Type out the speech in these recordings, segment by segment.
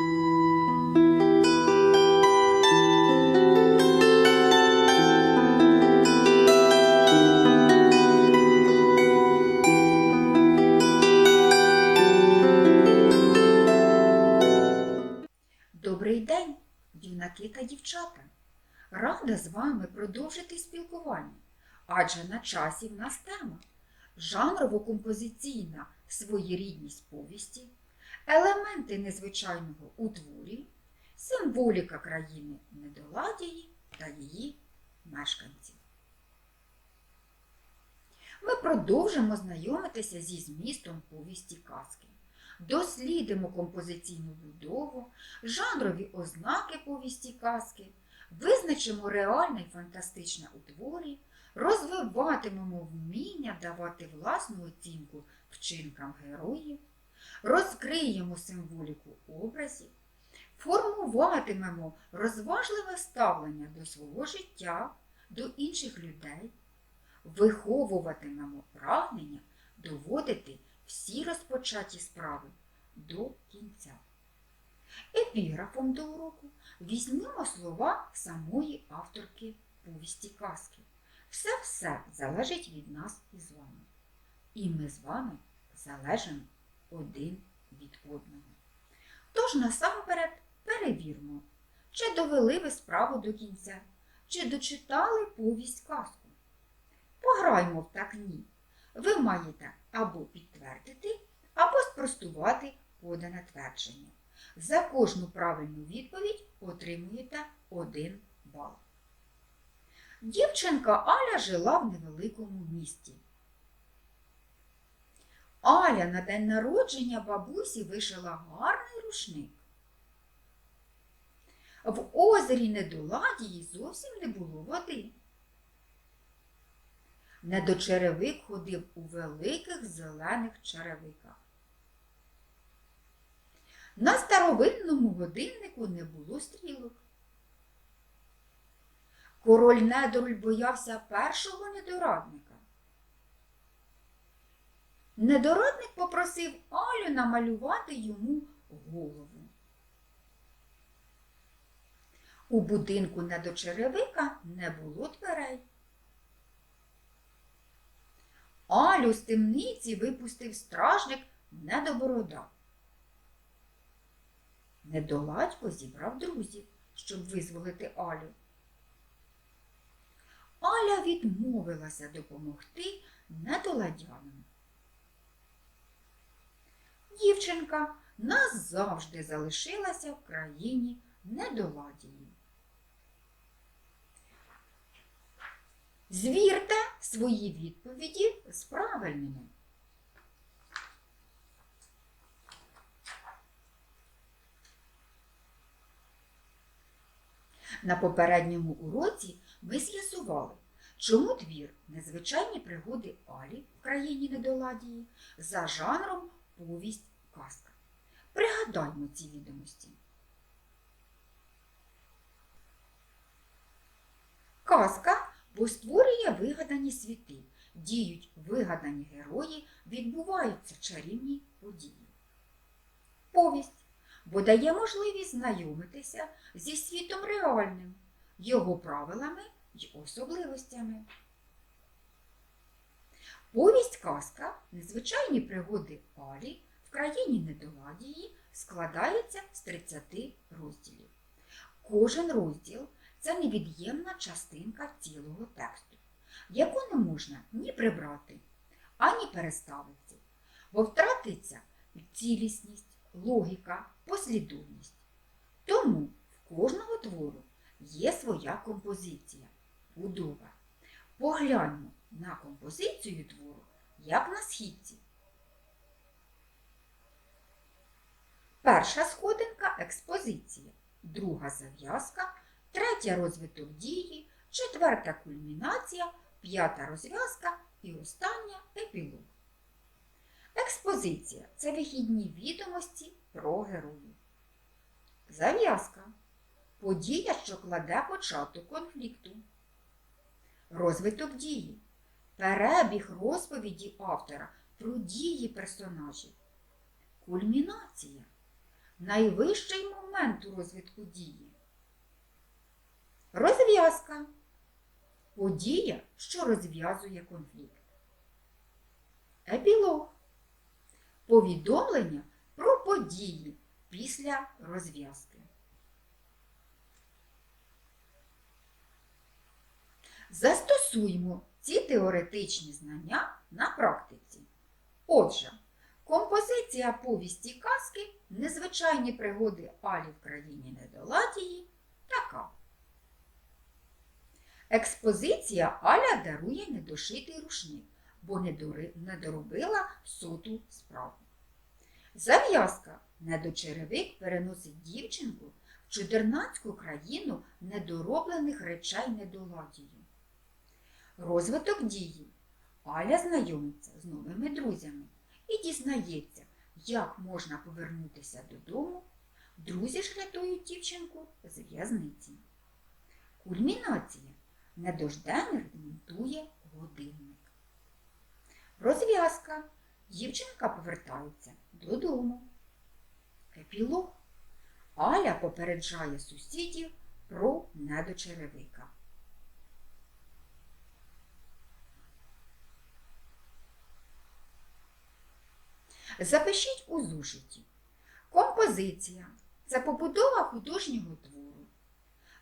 Добрий день, юнаки та дівчата! Рада з вами продовжити спілкування, адже на часі в нас тема жанрово-композиційна своєрідність повісті, елементи незвичайного у творі, символіка країни Недоладії та її мешканців. Ми продовжимо знайомитися зі змістом повісті казки, дослідимо композиційну будову, жанрові ознаки повісті казки, визначимо реальне і фантастичне у творі, розвиватимемо вміння давати власну оцінку вчинкам героїв, розкриємо символіку образів, формуватимемо розважливе ставлення до свого життя, до інших людей, виховуватимемо прагнення доводити всі розпочаті справи до кінця. Епіграфом до уроку візьмемо слова самої авторки повісті казки. Все-все залежить від нас із вами. І ми з вами залежимо один від одного. Тож насамперед перевірмо, чи довели ви справу до кінця, чи дочитали повість казку. Пограймо в так ні. Ви маєте або підтвердити, або спростувати подане твердження. За кожну правильну відповідь отримуєте один бал. Дівчинка Аля жила в невеликому місті. Аля на день народження бабусі вишила гарний рушник. В озері Недоладії зовсім не було води. Недочеревик ходив у великих зелених черевиках. На старовинному годиннику не було стрілок. Король недоруль боявся першого недорадника. Недорадник попросив Алю намалювати йому голову. У будинку недочеревика не було дверей. Алю з темниці випустив стражник недоборода. Недоладько зібрав друзів, щоб визволити Алю. Аля відмовилася допомогти недоладянам. Дівчинка назавжди залишилася в країні недоладії. Звірте свої відповіді з правильними. На попередньому уроці ми з'ясували, чому твір незвичайні пригоди Алі в країні недоладії за жанром повість казка. Пригадаймо ці відомості. Казка бо створює вигадані світи, діють вигадані герої, відбуваються чарівні події. Повість, бо дає можливість знайомитися зі світом реальним, його правилами й особливостями. Повість казка Незвичайні пригоди Алі в країні Недоладії складається з 30 розділів. Кожен розділ це невід'ємна частинка цілого тексту, яку не можна ні прибрати, ані переставити, бо втратиться цілісність, логіка, послідовність. Тому в кожного твору є своя композиція, будова. Погляньмо на композицію твору, як на східці. Перша сходинка експозиція, друга зав'язка третя розвиток дії, четверта кульмінація, п'ята розв'язка і остання епілог. Експозиція це вихідні відомості про героїв. Зав'язка подія, що кладе початок конфлікту. Розвиток дії перебіг розповіді автора про дії персонажів. Кульмінація найвищий момент у розвитку дії. Розв'язка. Подія, що розв'язує конфлікт. Епілог. Повідомлення про події після розв'язки. Застосуємо ці теоретичні знання на практиці. Отже, композиція повісті казки Незвичайні пригоди Алі в країні Недоладії така. Експозиція Аля дарує недошитий рушник, бо не доробила соту справу. Зав'язка недочеревик переносить дівчинку в чудернацьку країну недороблених речей недоладію. Розвиток дії. Аля знайомиться з новими друзями і дізнається, як можна повернутися додому. Друзі ж рятують дівчинку з в'язниці. Кульмінація. Недожденник монтує годинник. Розв'язка. Дівчинка повертається додому. Епілог. Аля попереджає сусідів про недочеревика. Запишіть у зошиті. Композиція це побудова художнього твору,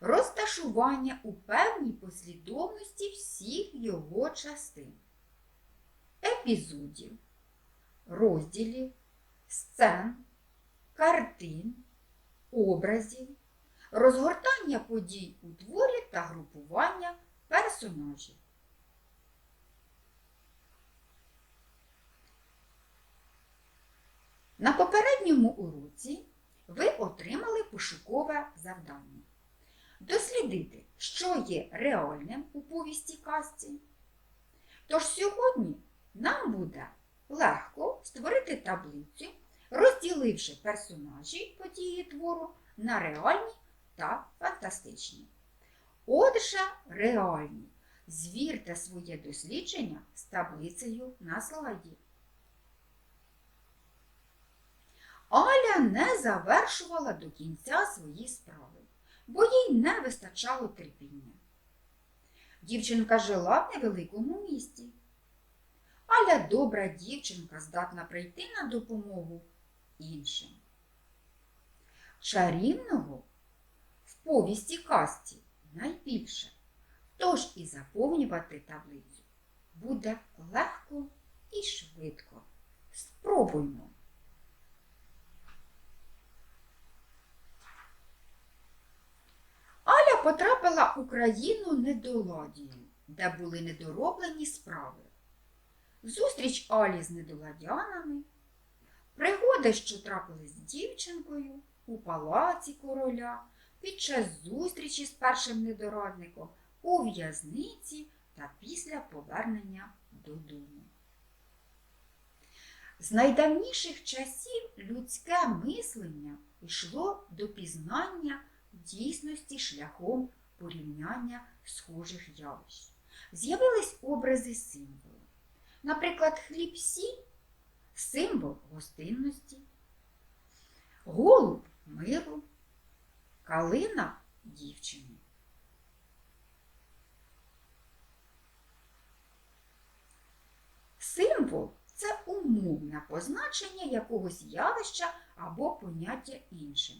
розташування у певній послідовності всіх його частин, епізодів, розділів, сцен, картин, образів, розгортання подій у творі та групування персонажів. На попередньому уроці ви отримали пошукове завдання. Дослідити, що є реальним у повісті казці. Тож сьогодні нам буде легко створити таблицю, розділивши персонажі події твору на реальні та фантастичні. Отже, реальні. Звірте своє дослідження з таблицею на слайді. Аля не завершувала до кінця свої справи, бо їй не вистачало терпіння. Дівчинка жила в невеликому місті. Аля добра дівчинка здатна прийти на допомогу іншим. Чарівного в повісті казці найбільше, тож і заповнювати таблицю буде легко і швидко. Спробуймо. Аля потрапила у країну недоладію, де були недороблені справи. Зустріч Алі з недоладянами, пригоди, що трапились з дівчинкою у палаці короля, під час зустрічі з першим недорадником, у в'язниці та після повернення додому. З найдавніших часів людське мислення йшло до пізнання дійсності шляхом порівняння схожих явищ. З'явились образи символи. Наприклад, хліб сіль символ гостинності, голуб миру, калина дівчини. Символ це умовне позначення якогось явища або поняття іншим.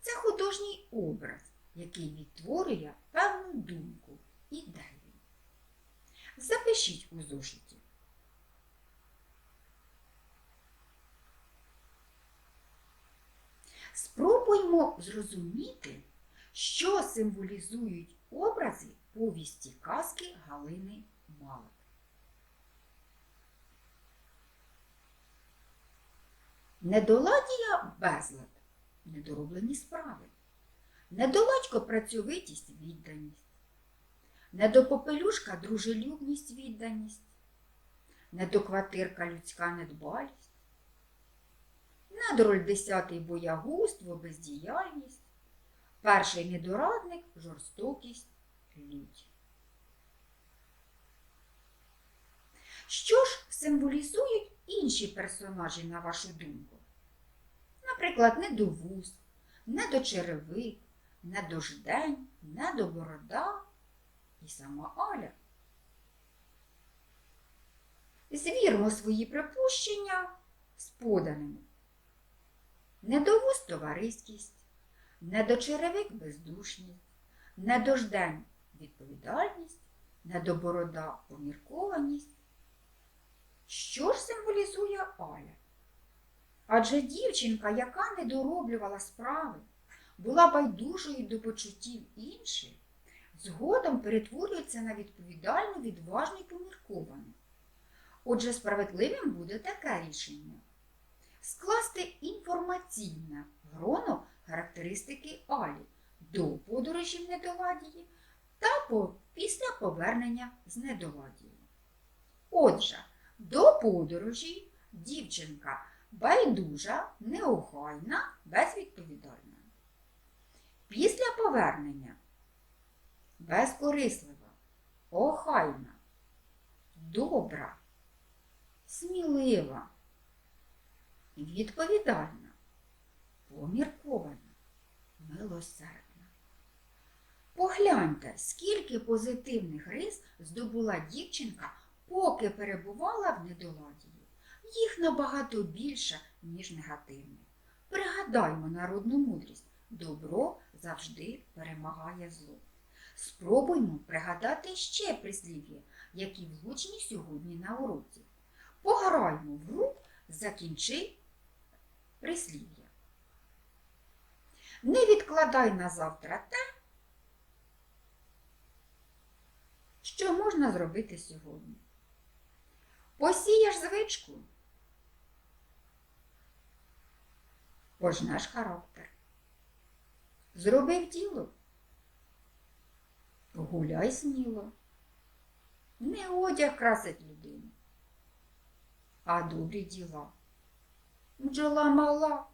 Це художній образ, який відтворює певну думку, ідею. Запишіть у зошиті. Спробуймо зрозуміти, що символізують образи повісті казки Галини Малик. Недоладія безлад, недороблені справи, недоладько працьовитість відданість, недопопелюшка дружелюбність відданість, недоквартирка людська недбалість, недроль десятий боягузтво, бездіяльність, перший недорадник жорстокість, лють. Що ж символізують інші персонажі, на вашу думку? Наприклад, недовуз, недочеревик, недождень, недоборода і сама Аля. Звірмо свої припущення з поданими. Недовуз товариськість, недочеревик бездушність, недождень відповідальність, недоборода поміркованість. Що ж символізує Аля? Адже дівчинка, яка не дороблювала справи, була байдужою до почуттів інших, згодом перетворюється на відповідальну, відважну і помірковану. Отже, справедливим буде таке рішення скласти інформаційне гроно характеристики Алі до подорожі в Недоладії та по, після повернення з Недоладії. Отже, до подорожі дівчинка байдужа, неохайна, безвідповідальна. Після повернення безкорислива, охайна, добра, смілива, відповідальна, поміркована, милосердна. Погляньте, скільки позитивних рис здобула дівчинка, поки перебувала в недоладії. Їх набагато більше, ніж негативних. Пригадаймо народну мудрість. Добро завжди перемагає зло. Спробуймо пригадати ще прислів'я, які влучні сьогодні на уроці. Пограймо в гру, закінчи прислів'я. Не відкладай на завтра те, що можна зробити сьогодні. Посієш звичку, пожнеш характер. Зробив діло, гуляй сміло. Не одяг красить людину, а добрі діла. Бджола мала,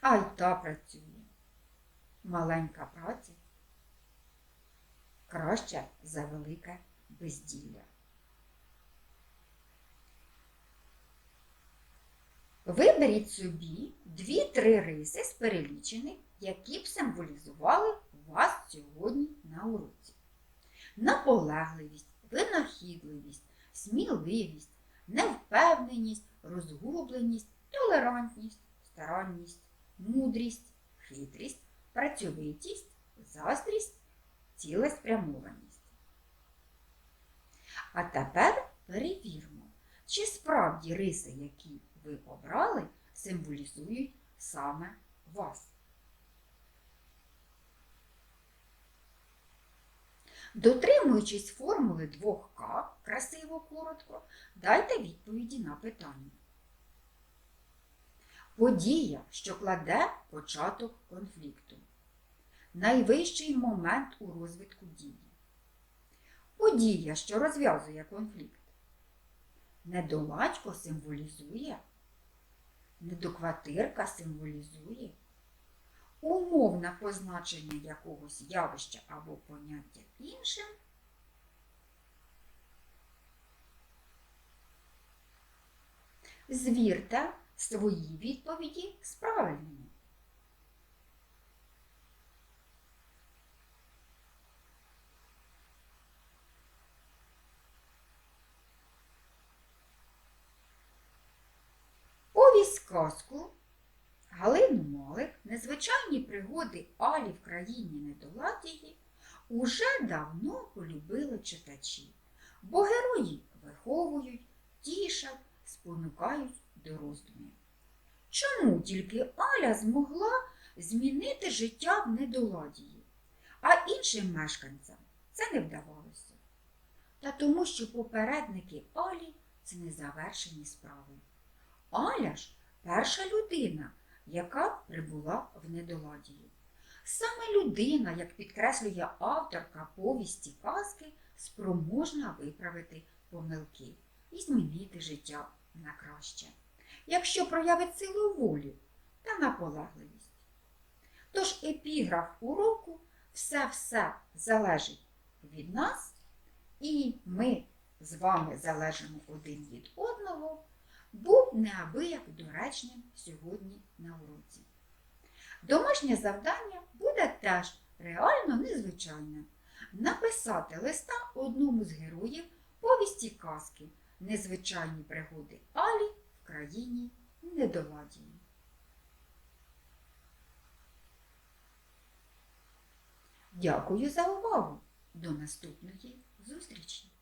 а й та працює. Маленька праця краще за велике безділля. Виберіть собі дві-три риси з перелічених, які б символізували вас сьогодні на уроці. Наполегливість, винахідливість, сміливість, невпевненість, розгубленість, толерантність, старанність, мудрість, хитрість, працьовитість, заздрість, цілеспрямованість. А тепер перевірмо, чи справді риси, які ви обрали, символізують саме вас. Дотримуючись формули 2К, красиво коротко, дайте відповіді на питання. Подія, що кладе початок конфлікту. Найвищий момент у розвитку дії. Подія, що розв'язує конфлікт. Недоладько символізує, недоквартирка символізує умовне позначення якогось явища або поняття іншим. Звірте свої відповіді з правильними. Повість сказку Галину Малик незвичайні пригоди Алі в країні Недоладії уже давно полюбили читачі, бо герої виховують, тішать, спонукають до роздумів. Чому тільки Аля змогла змінити життя в Недоладії, а іншим мешканцям це не вдавалося? Та тому, що попередники Алі це незавершені справи. Аля ж перша людина, яка прибула в недоладію. Саме людина, як підкреслює авторка повісті казки, спроможна виправити помилки і змінити життя на краще, якщо проявить силу волі та наполегливість. Тож епіграф уроку все-все залежить від нас, і ми з вами залежимо один від одного. Був неабияк доречним сьогодні на уроці. Домашнє завдання буде теж реально незвичайне. Написати листа одному з героїв повісті казки Незвичайні пригоди Алі в країні недоладії. Дякую за увагу! До наступної зустрічі!